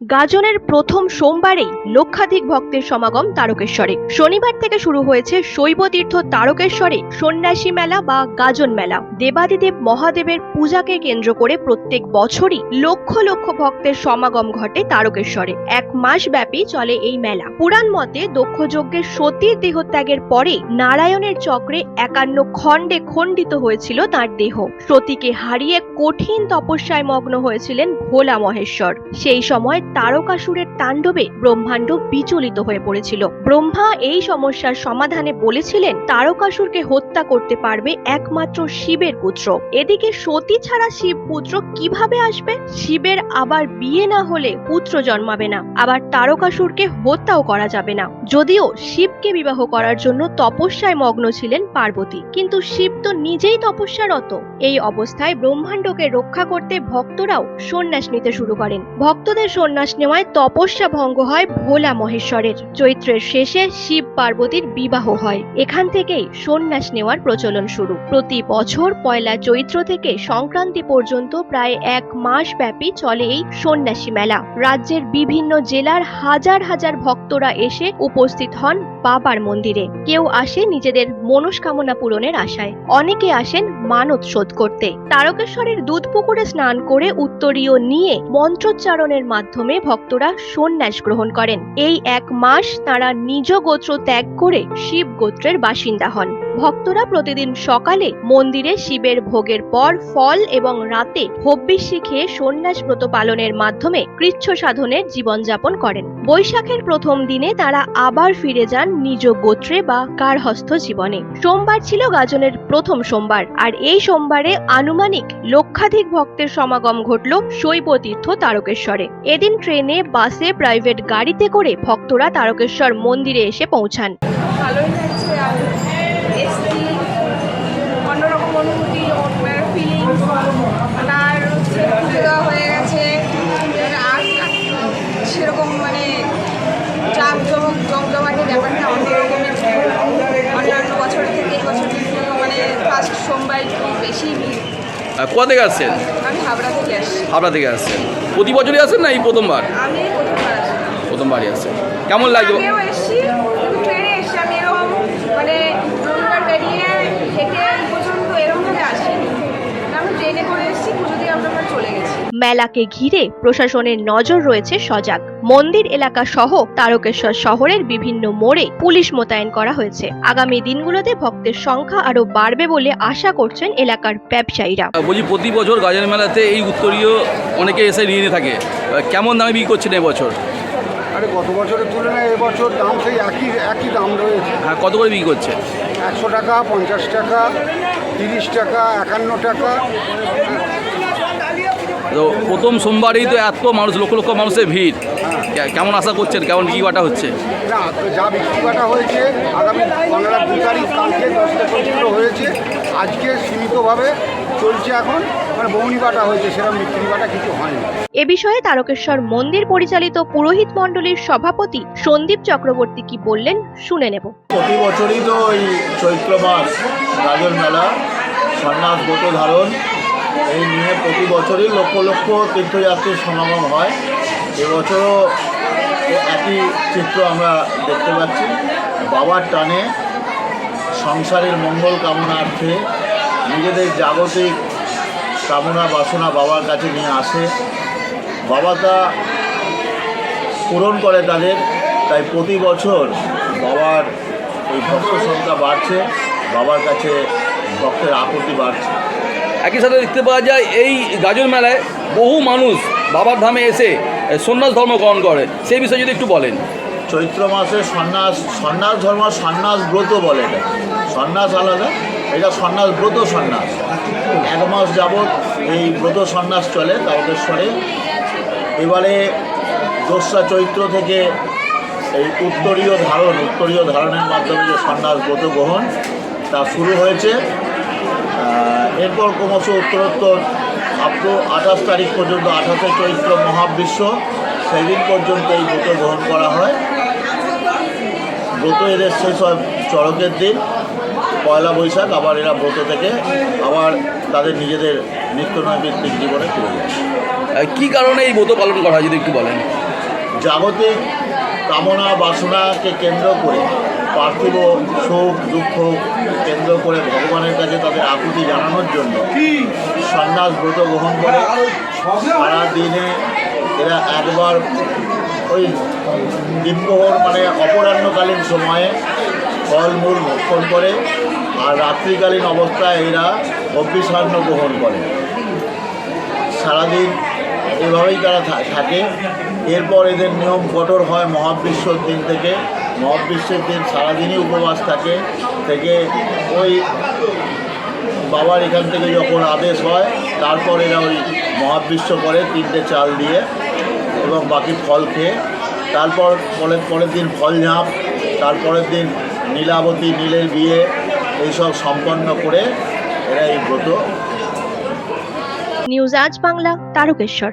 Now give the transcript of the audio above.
গাজনের প্রথম সোমবারেই লক্ষাধিক ভক্তের সমাগম তারকেশ্বরে। শনিবার থেকে শুরু হয়েছে শৈবতীর্থ তারকেশ্বরে সন্ন্যাসী মেলা বা গাজন মেলা। দেবাদিদেব মহাদেবের পূজাকে কেন্দ্র করে প্রত্যেক বছরই লক্ষ লক্ষ ভক্তের সমাগম ঘটে তারকেশ্বরে। এক মাস ব্যাপী চলে এই মেলা। পুরাণ মতে দক্ষ যজ্ঞের সতীর দেহত্যাগের পরে নারায়ণের চক্রে একান্ন খণ্ডে খণ্ডিত হয়েছিল তার দেহ। সতীকে হারিয়ে কঠিন তপস্যায় মগ্ন হয়েছিলেন ভোলা মহেশ্বর। সেই সময় তারকাসুরের তাণ্ডবে ব্রহ্মাণ্ড বিচলিত হয়ে পড়েছিল। ব্রহ্মা এই সমস্যার সমাধানে বলেছিলেন, তারকাসুরকে হত্যা করতে পারবে একমাত্র শিবের পুত্র। এদিকে সতী ছাড়া শিব পুত্র কীভাবে আসবে? শিবের আবার বিয়ে না হলে পুত্র জন্মাবে না। আবার তারকাসুরকে হত্যাও করা যাবে না। যদিও শিবকে বিবাহ করার জন্য তপস্যায় মগ্ন ছিলেন পার্বতী। কিন্তু শিব তো নিজেই তপস্যারত। এই অবস্থায় ব্রহ্মাণ্ডকে রক্ষা করতে ভক্তরাও সন্ন্যাস নিতে শুরু করেন। ভক্তদের সন্ন্যাস নেওয়ায় তপস্যা ভঙ্গ হয় ভোলা মহেশ্বরের। চৈত্রের শেষে শিব পার্বতীর বিবাহ হয়। এখান থেকেই সন্ন্যাস নেওয়ার প্রচলন শুরু। প্রতি বছর পয়লা চৈত্র থেকে সংক্রান্তি পর্যন্ত প্রায় এক মাস ব্যাপী চলে এই সন্ন্যাসী মেলা। রাজ্যের বিভিন্ন জেলার হাজার হাজার ভক্তরা এসে উপস্থিত হন বাবার মন্দিরে। কেউ আসে নিজেদের মনস্কামনা পূরণের আশায়। অনেকে আসেন মানত শোধ করতে। তারকেশ্বরের দুধ পুকুরে স্নান করে উত্তরীয় নিয়ে মন্ত্রোচ্চারণের মাধ্যমে ভক্তরা সন্ন্যাস গ্রহণ করেন। এই এক মাস তারা নিজ গোত্র ত্যাগ করে শিব গোত্রের বাসিন্দা হন। ভক্তরা প্রতিদিন সকালে মন্দিরে শিবের ভোগের পর ফল এবং রাতে হব্বিষ্যি খেয়ে সন্ন্যাস ব্রত পালনের মাধ্যমে কৃচ্ছ সাধনের জীবনযাপন করেন। বৈশাখের প্রথম দিনে তারা আবার ফিরে যান নিজ গোত্রে বা কারহস্থ জীবনে। সোমবার ছিল গাজনের প্রথম সোমবার, আর এই সোমবারে আনুমানিক লক্ষাধিক ভক্তের সমাগম ঘটল শৈবতীর্থ তারকেশ্বরে। এদিন ট্রেনে, বাসে, প্রাইভেট গাড়িতে করে ভক্তরা তারকেশ্বর মন্দিরে এসে পৌঁছান। ভালোই লাগছে এসছি অন্যরকম অনুভূতি ফিলিংস আর হচ্ছে পুজো দেওয়া হয়ে গেছে আর সেরকম মানে জমক জমজমাটি ব্যাপারটা অন্য রকমের অন্যান্য বছরের থেকে এই বছর মানে ফার্স্ট সোমবার একটু বেশি কোথা থেকে আসছেন? আমি হাবড়া থেকে আসছি। হাবড়া থেকে আসছেন। প্রতি বছরই আসেন না এই প্রথমবার? আমি প্রথমবার প্রথমবারই আসছেন কেমন লাগছে আগেও এসছি কিন্তু ট্রেনে এসছি আমি এরকম মানে রবিবার বেরিয়ে হেঁটে এই পর্যন্ত এরকমভাবে আসিনি আমি ট্রেনে করে এসছি পুজো দিয়ে আমরা আবার চলে গেছি মেলাকে ঘিরে প্রশাসনের নজর রয়েছে সজাগ। মন্দির এলাকা সহ তারকেশ্বর শহরের বিভিন্ন মোড়ে পুলিশ মোতায়েন করা হয়েছে। আগামী দিনগুলোতে ভক্তের সংখ্যা আরও বাড়বে বলে আশা করছেন এলাকার ব্যবসায়ীরা। বলছি প্রতি বছর গাজন মেলাতে এই উত্তরীয় অনেকে এসে নিয়ে নিয়ে থাকে। কেমন দামে বিক্রি করছেন এবছর আরে গত বছরের তুলনায় এবছর দাম সেই একই একই দাম রয়েছে। হ্যাঁ কত করে বিক্রি করছে একশো টাকা পঞ্চাশ টাকা তিরিশ টাকা একান্ন টাকা। তো প্রথম সোমবারেই তো এত মানুষ লক্ষ লক্ষ মানুষের ভিড়। কেমন আশা করছেন? কেমন বিক্রি বাটা হচ্ছে? না যা বিক্রি বাটা হয়েছে আগামী বাংলার দু তারিখ কালকে দশটা চরিত্র হয়েছে। আজকে সীমিতভাবে চলছে এখন মানে বৌনি বাটা হয়েছে সেরকম বিক্রি বাটা কিছু হয়নি। এ বিষয়ে তারকেশ্বর মন্দির পরিচালিত পুরোহিত মণ্ডলীর সভাপতি সন্দীপ চক্রবর্তী কি বললেন শুনে নেব। প্রতি বছরই তো ওই চৈত্র মাস গাজন মেলা সন্ন্যাস ব্রত ধারণ এই নিয়ে প্রতি বছরই লক্ষ লক্ষ তীর্থযাত্রীর সমাগম হয়। এবছরও একই চিত্র আমরা দেখতে পাচ্ছি। বাবার টানে সংসারের মঙ্গল কামনার্থে নিজেদের জাগতিক কামনা বাসনা বাবার কাছে নিয়ে আসে। বাবা তা পূরণ করে তাদের, তাই প্রতি বছর বাবার এই ভক্ত সংখ্যা বাড়ছে। বাবার কাছে ভক্তের আপত্তি বাড়ছে। একই সাথে দেখতে পাওয়া যায়, এই গাজন মেলায় বহু মানুষ বাবার ধামে এসে সন্ন্যাস ধর্ম গ্রহণ করে। সেই বিষয়ে যদি একটু বলেন। চৈত্র মাসে সন্ন্যাস সন্ন্যাস ধর্ম সন্ন্যাস ব্রত বলে এটা। সন্ন্যাস আলাদা, এটা সন্ন্যাস ব্রত সন্ন্যাস। এক মাস যাবৎ এই ব্রত সন্ন্যাস চলে তারকেশ্বরে। এবারে দোসরা চৈত্র থেকে এই উত্তরীয় ধারণ, উত্তরীয় ধারণের মাধ্যমে যে সন্ন্যাস ব্রত গ্রহণ, তা শুরু হয়েছে। এরপর ক্রমশ উত্তরোত্তর আপ টু আঠাশ তারিখ পর্যন্ত আঠাশে চৈত্র মহাবিশ্ব সেদিন পর্যন্ত এই ব্রত গ্রহণ করা হয়। ব্রত এদের শেষ হয় চড়কের দিন পয়লা বৈশাখ আবার এরা ব্রত থেকে আবার তাদের নিজেদের নিত্য নৈমিত্তিক জীবনে ফিরে যায়। কী কারণে এই ব্রত পালন করা হয় যদি একটু বলেন? জাগতিক কামনা বাসনাকে কেন্দ্র করে, পার্থিব সুখ, দুঃখ কেন্দ্র করে ভগবানের কাছে তাদের আকুতি জানানোর জন্য সন্ন্যাস ব্রত গ্রহণ করে সারা দিনে এরা একবার ওই দিনপ্রহর মানে অপরাহ্নকালীন সময়ে ফলমূল ভক্ষণ করে আর রাত্রিকালীন অবস্থায় এরা অভ্যিসান্ন গ্রহণ করে। সারাদিন এভাবেই তারা থাকে। এরপর এদের নিয়ম কঠোর হয় মহাবিশ্বর দিন থেকে। মহাবিশ্বের দিন সারাদিনই উপবাস থাকে। থেকে ওই বাবার এখান থেকে যখন আদেশ হয়, তারপর এরা ওই মহাবিশ্ব করে তিনটে চাল দিয়ে এবং বাকি ফল খেয়ে। তারপর পরের পরের দিন ফল ঝাঁপ, তারপরের দিন নীলাবতী, নীলের বিয়ে, এইসব সম্পন্ন করে এরা এই ব্রত নিউজ আজ বাংলা তারকেশ্বর।